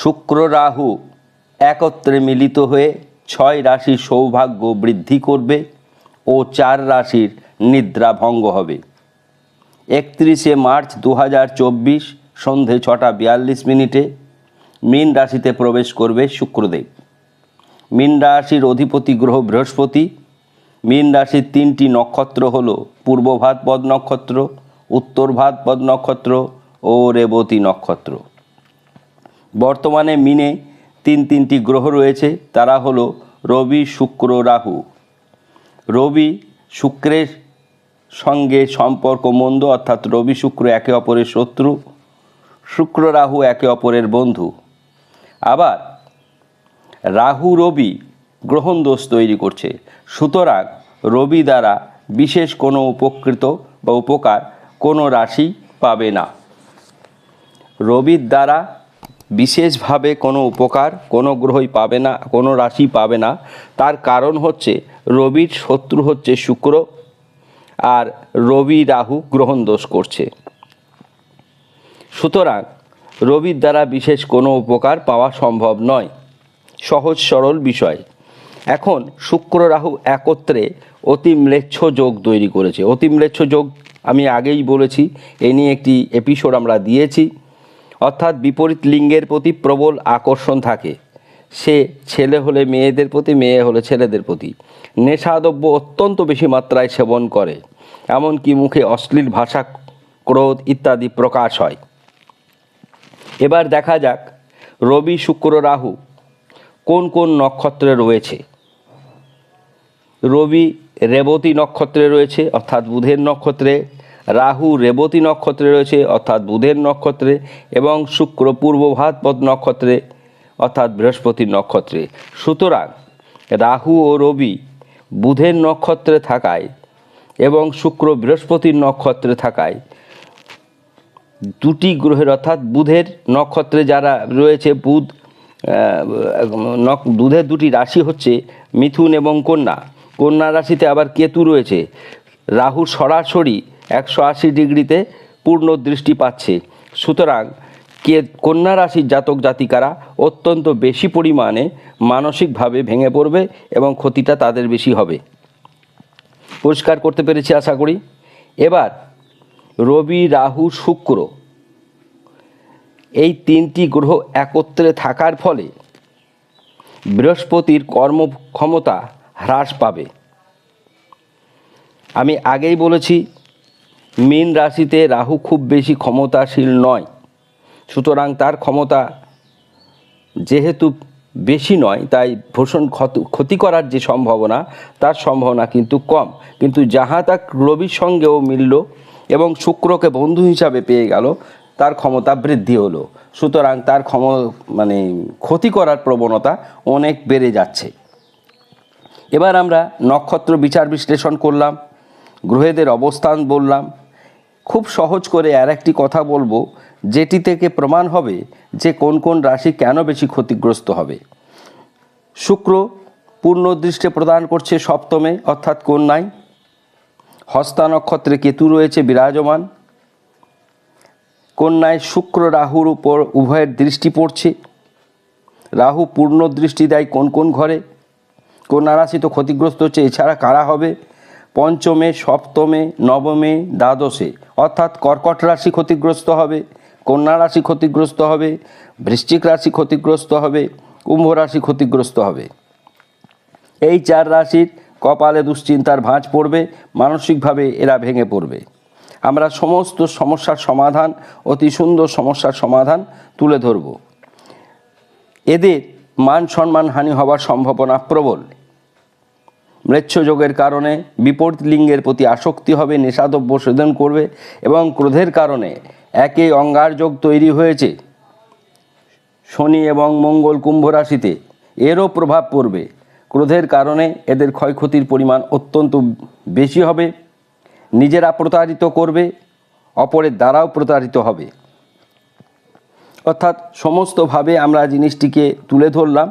শুক্র রাহু একত্রে মিলিত হয়ে ছয় রাশির সৌভাগ্য বৃদ্ধি করবে ও চার রাশির নিদ্রা ভঙ্গ হবে। একত্রিশে মার্চ দু হাজার চব্বিশ সন্ধে ছটা বিয়াল্লিশ মিনিটে মীন রাশিতে প্রবেশ করবে শুক্রদেব। মীন রাশির অধিপতি গ্রহ বৃহস্পতি। মীন রাশির তিনটি নক্ষত্র হল পূর্ব ভাদ্পদ নক্ষত্র উত্তর ভাদ্পদ নক্ষত্র ও রেবতী নক্ষত্র। বর্তমানে মিনে তিন তিনটি গ্রহ রয়েছে, তারা হলো রবি, শুক্র, রাহু। রবি শুক্রের সঙ্গে সম্পর্ক মন্দ, অর্থাৎ রবি শুক্র একে অপরের শত্রু, শুক্র রাহু একে অপরের বন্ধু। আবার রাহু রবি গ্রহণ দোষ তৈরি করছে, সুতরাং রবি দ্বারা বিশেষ কোনো উপকৃত বা উপকার কোনো রাশি পাবে না। রবির দ্বারা বিশেষভাবে কোনো উপকার কোনো গ্রহই পাবে না, কোনো রাশি পাবে না। তার কারণ হচ্ছে রবির শত্রু হচ্ছে শুক্র আর রবি রাহু গ্রহণ দোষ করছে। সুতরাং রবির দ্বারা বিশেষ কোনো উপকার পাওয়া সম্ভব নয়। সহজ সরল বিষয়। এখন শুক্র রাহু একত্রে অতি ম্লেচ্ছ যোগ তৈরি করেছে। অতি ম্লেচ্ছ যোগ আমি আগেই বলেছি, এ নিয়ে একটি এপিসোড আমরা দিয়েছি। অর্থাৎ বিপরীত লিঙ্গের প্রতি প্রবল আকর্ষণ থাকে। সে ছেলে হলে মেয়েদের প্রতি, মেয়ে হলে ছেলেদের প্রতি। নেশাদ্রব্য অত্যন্ত বেশি মাত্রায় সেবন করে, এমনকি মুখে অশ্লীল ভাষা, ক্রোধ ইত্যাদি প্রকাশ হয়। এবার দেখা যাক রবি, শুক্র, রাহু কোন কোন নক্ষত্রে রয়েছে। রবি, রেবতী নক্ষত্রে রয়েছে, অর্থাৎ বুধের নক্ষত্রে রাহু রেবতী নক্ষত্রে রয়েছে, অর্থাৎ বুধের নক্ষত্রে, এবং শুক্র পূর্ব ভাতপদ নক্ষত্রে, অর্থাৎ বৃহস্পতির নক্ষত্রে। সুতরাং রাহু ও রবি বুধের নক্ষত্রে থাকায় এবং শুক্র বৃহস্পতির নক্ষত্রে থাকায় দুটি গ্রহের, অর্থাৎ বুধের নক্ষত্রে যারা রয়েছে, বুধ বুধের দুটি রাশি হচ্ছে মিথুন এবং কন্যা। কন্যা রাশিতে আবার কেতু রয়েছে। রাহু সরাসরি একশো আশি ডিগ্রিতে পূর্ণ দৃষ্টি পাচ্ছে। সুতরাং কে কন্যা রাশির জাতক জাতিকারা অত্যন্ত বেশি পরিমাণে মানসিকভাবে ভেঙে পড়বে এবং ক্ষতিটা তাদের বেশি হবে। পরিষ্কার করতে পেরেছি আশা করি। এবার রবি, রাহু, শুক্র এই তিনটি গ্রহ একত্রে থাকার ফলে বৃহস্পতির কর্মক্ষমতা হ্রাস পাবে। আমি আগেই বলেছি মীন রাশিতে রাহু খুব বেশি ক্ষমতাশীল নয়। সুতরাং তার ক্ষমতা যেহেতু বেশি নয়, তাই ভূষণ ক্ষত- করার যে সম্ভাবনা, তার সম্ভাবনা কিন্তু কম। কিন্তু যাহা তাক রবির সঙ্গেও মিলল এবং শুক্রকে বন্ধু হিসাবে পেয়ে গেল, তার ক্ষমতা বৃদ্ধি হলো। সুতরাং তার ক্ষম মানে ক্ষতি করার প্রবণতা অনেক বেড়ে যাচ্ছে। এবার আমরা নক্ষত্র বিচার বিশ্লেষণ করলাম, গ্রহেদের অবস্থান বললাম খুব সহজ করে আর একটি কথা বলব, যেটি থেকে প্রমাণ হবে যে কোন কোন রাশি কেন বেশি ক্ষতিগ্রস্ত হবে। শুক্র পূর্ণ দৃষ্টি প্রদান করছে সপ্তমে, অর্থাৎ কন্যায়। হস্তা নক্ষত্রে কেতু রয়েছে বিরাজমান। কন্যায় শুক্র রাহুর উপর উভয়ের দৃষ্টি পড়ছে। রাহু পূর্ণ দৃষ্টি দেয় কোন কোন ঘরে। কন্যা রাশি তো ক্ষতিগ্রস্ত হচ্ছে, এছাড়া কারা হবে? পঞ্চমে, সপ্তমে, নবমে, দ্বাদশে। অর্থাৎ কর্কট রাশি ক্ষতিগ্রস্ত হবে, কন্যা রাশি ক্ষতিগ্রস্ত হবে, বৃশ্চিক রাশি ক্ষতিগ্রস্ত হবে, কুম্ভ রাশি ক্ষতিগ্রস্ত হবে। এই চার রাশির কপালে দুশ্চিন্তার ভাঁজ পড়বে, মানসিকভাবে এরা ভেঙে পড়বে। আমরা সমস্ত সমস্যার সমাধান, অতি সুন্দর সমস্যার সমাধান তুলে ধরব। এদের মান সম্মান হানি হওয়ার সম্ভাবনা প্রবল। মৃচ্ছ যোগের কারণে বিপরীত লিঙ্গের প্রতি আসক্তি হবে, নেশাদ্রব্য সেবন করবে এবং ক্রোধের কারণে একে অঙ্গার যোগ তৈরি হয়েছে। শনি এবং মঙ্গল কুম্ভ রাশিতে এরও প্রভাব পড়বে। ক্রোধের কারণে এদের ক্ষয়ক্ষতির পরিমাণ অত্যন্ত বেশি হবে, নিজেরা প্রতারিত করবে, অপরের দ্বারাও প্রতারিত হবে। অর্থাৎ সমস্তভাবে আমরা জিনিসটিকে তুলে ধরলাম।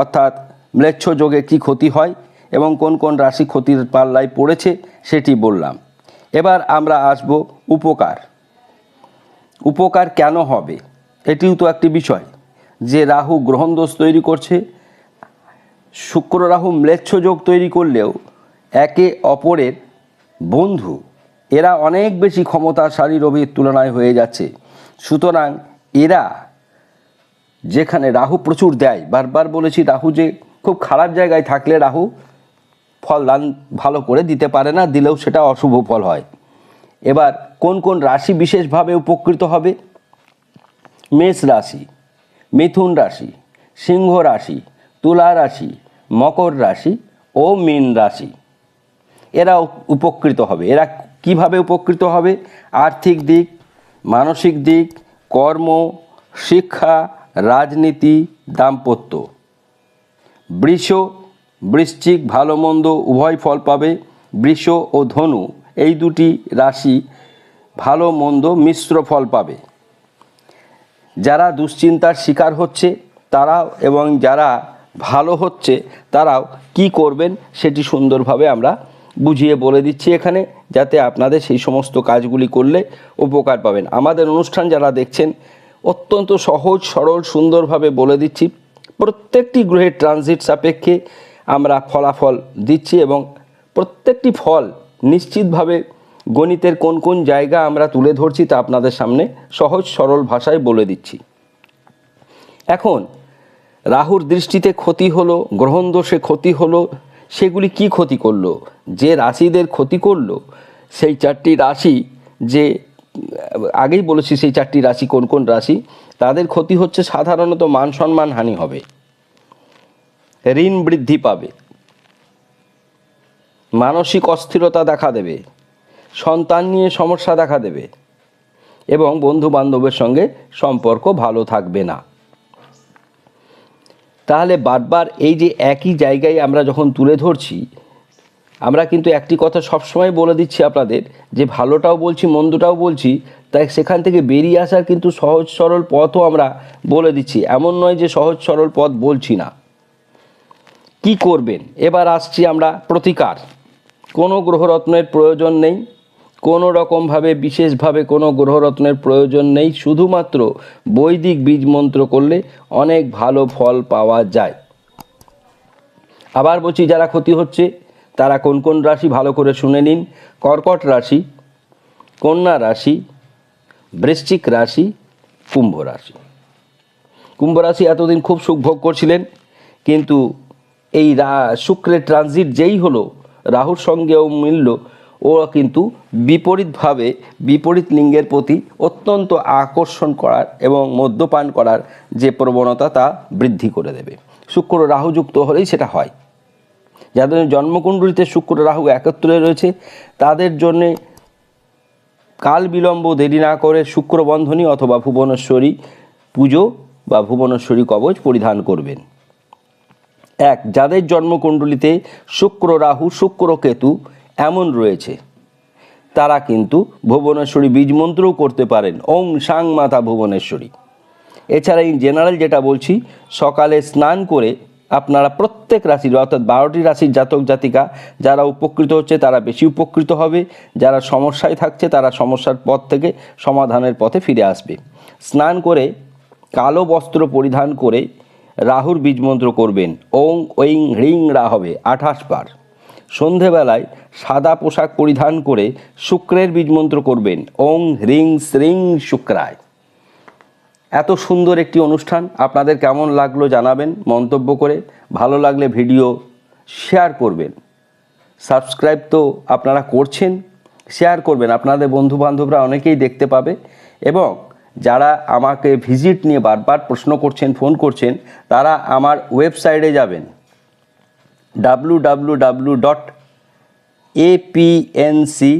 অর্থাৎ ম্লেচ্ছ যোগে কী ক্ষতি হয় এবং কোন কোন রাশি ক্ষতির পাল্লায় পড়েছে সেটি বললাম। এবার আমরা আসব উপকার। উপকার কেন হবে? এটিও তো একটি বিষয়। যে রাহু গ্রহণ দোষ তৈরি করছে, শুক্র রাহু ম্লেচ্ছ যোগ তৈরি করলেও একে অপরের বন্ধু, এরা অনেক বেশি ক্ষমতাশালী রবির তুলনায় হয়ে যাচ্ছে। সুতরাং এরা যেখানে রাহু প্রচুর দেয়, বারবার বলেছি রাহু যে খুব খারাপ জায়গায় থাকলে রাহু ফল দান ভালো করে দিতে পারে না, দিলেও সেটা অশুভ ফল হয়। এবার কোন কোন রাশি বিশেষভাবে উপকৃত হবে? মেষ রাশি, মিথুন রাশি, সিংহ রাশি, তুলা রাশি, মকর রাশি ও মীন রাশি। এরা উপকৃত হবে। এরা কীভাবে উপকৃত হবে? আর্থিক দিক, মানসিক দিক, কর্ম, শিক্ষা, রাজনীতি, দাম্পত্য। বৃষ বৃশ্চিক ভালো মন্দ উভয় ফল পাবে, বৃষ ও ধনু, এই দুটি রাশি ভালো মন্দ মিশ্র ফল পাবে। যারা দুশ্চিন্তার শিকার হচ্ছে, তারাও এবং যারা ভালো হচ্ছে, তারাও কি করবেন সেটি সুন্দরভাবে আমরা বুঝিয়ে বলে দিচ্ছি এখানে, যাতে আপনাদের সেই সমস্ত কাজগুলি করলে উপকার পাবেন। আমাদের অনুষ্ঠান যারা দেখছেন, অত্যন্ত সহজ, সরল, সুন্দরভাবে বলে দিচ্ছি, প্রত্যেকটি গ্রহের ট্রানজিট সাপেক্ষে আমরা ফলাফল দিচ্ছি এবং প্রত্যেকটি ফল নিশ্চিতভাবে গণিতের কোন কোন জায়গা আমরা তুলে ধরছি তা আপনাদের সামনে সহজ সরল ভাষায় বলে দিচ্ছি। এখন, রাহুর দৃষ্টিতে ক্ষতি হলো গ্রহণ দোষে ক্ষতি হলো, সেগুলি কি ক্ষতি করল? যে রাশিদের ক্ষতি করল, সেই চারটি রাশি যে, আগেই বলেছি সেই চারটি রাশি কোন কোন রাশি, তাদের ক্ষতি হচ্ছে সাধারণত মান সম্মান হানি হবে। ঋণ বৃদ্ধি পাবে। মানসিক অস্থিরতা দেখা দেবে। সন্তান নিয়ে সমস্যা দেখা দেবে। এবং বন্ধু বান্ধবের সঙ্গে সম্পর্ক ভালো থাকবে না। তাহলে বারবার এই যে একই জায়গায় আমরা যখন তুলে ধরছি, আমরা কিন্তু একটি কথা সবসময় বলে দিচ্ছি আপনাদের, যে ভালোটাও বলছি, মন্দটাও বলছি, তাই সেখান থেকে বেরিয়ে আসার কিন্তু সহজ সরল পথও আমরা বলে দিচ্ছি। এমন নয় যে সহজ সরল পথ বলছি না। কি করবেন? এবার আসছি আমরা প্রতিকার। কোনো গ্রহরত্নের প্রয়োজন নেই। কোনো রকমভাবে, বিশেষভাবে কোনো গ্রহরত্নের প্রয়োজন নেই। শুধুমাত্র বৈদিক বীজ মন্ত্র করলে অনেক ভালো ফল পাওয়া যায়। আবার বলছি, যারা ক্ষতি হচ্ছে, তারা কোন কোন রাশি ভালো করে শুনে নিন। কর্কট রাশি, কন্যা রাশি, বৃশ্চিক রাশি, কুম্ভ রাশি। কুম্ভ রাশি এতদিন খুব সুখ ভোগ করছিলেন, কিন্তু এই রা, শুক্রের ট্রানজিট যেই হলো, রাহুর সঙ্গেও মিলল ও কিন্তু বিপরীতভাবে বিপরীত লিঙ্গের প্রতি অত্যন্ত আকর্ষণ করার এবং মদ্যপান করার যে প্রবণতা তা বৃদ্ধি করে দেবে। শুক্র রাহুযুক্ত হলেই সেটা হয়। যাদের জন্মকুণ্ডলিতে শুক্র রাহু একত্রে রয়েছে, তাদের জন্যে কাল বিলম্ব দেরি না করে শুক্রবন্ধনী অথবা ভুবনেশ্বরী পুজো বা ভুবনেশ্বরী কবচ পরিধান করবেন। এক, যাদের জন্মকুণ্ডলিতে শুক্র রাহু, শুক্র কেতু এমন রয়েছে, তারা কিন্তু ভুবনেশ্বরী বীজ মন্ত্রও করতে পারেন। ওং সাং মাতা ভুবনেশ্বরী। এছাড়া ইন জেনারেল যেটা বলছি, সকালে স্নান করে আপনারা প্রত্যেক রাশির, অর্থাৎ বারোটি রাশির জাতক জাতিকা, যারা উপকৃত হচ্ছে তারা বেশি উপকৃত হবে। যারা সমস্যায় থাকছে তারা সমস্যার পথ থেকে সমাধানের পথে ফিরে আসবে। স্নান করে কালো বস্ত্র পরিধান করে রাহুর বীজমন্ত্র করবেন। ওং, ঐং, হ্রিং, রা হবে আঠাশ বার। সন্ধেবেলায় সাদা পোশাক পরিধান করে শুক্রের বীজমন্ত্র করবেন। ওং, হ্রিং, শ্রিং, শুক্রায়। এত সুন্দর একটি অনুষ্ঠান। আপনাদের কেমন লাগল জানাবেন মন্তব্য করে। ভালো লাগলে ভিডিও শেয়ার করবেন। সাবস্ক্রাইব তো আপনারা করছেন। শেয়ার করবেন। আপনাদের বন্ধু বান্ধবরা অনেকেই দেখতে পাবে। এবং যারা আমাকে ভিজিট নিয়ে বারবার প্রশ্ন করছেন, ফোন করছেন, তারা আমার ওয়েবসাইটে যাবেন। W W W dot APNC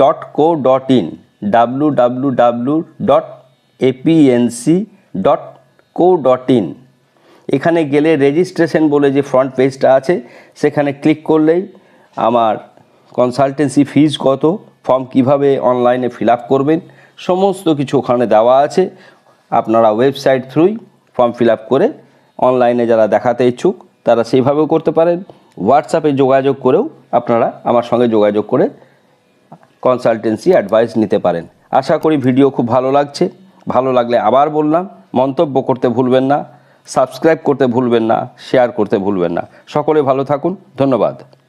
dot co dot in W W W dot APNC dot co dot in এখানে গেলে রেজিস্ট্রেশন বলে যে ফ্রন্ট পেজটা আছে, সেখানে ক্লিক করলেই আমার কনসালটেন্সি ফিজ কত ফর্ম কীভাবে অনলাইনে ফিল আপ করবেন সমস্ত কিছু ওখানে দেওয়া আছে। আপনারা ওয়েবসাইট থ্রুই ফর্ম ফিল আপ করে অনলাইনে যারা দেখাতে ইচ্ছুক, তারা সেইভাবেও করতে পারেন। হোয়াটসঅ্যাপে যোগাযোগ করেও আপনারা আমার সঙ্গে যোগাযোগ করে কনসালটেন্সি অ্যাডভাইস নিতে পারেন। আশা করি ভিডিও খুব ভালো লাগছে। ভালো লাগলে আবার বললাম, মন্তব্য করতে ভুলবেন না সাবস্ক্রাইব করতে ভুলবেন না শেয়ার করতে ভুলবেন না। সকলে ভালো থাকুন, ধন্যবাদ।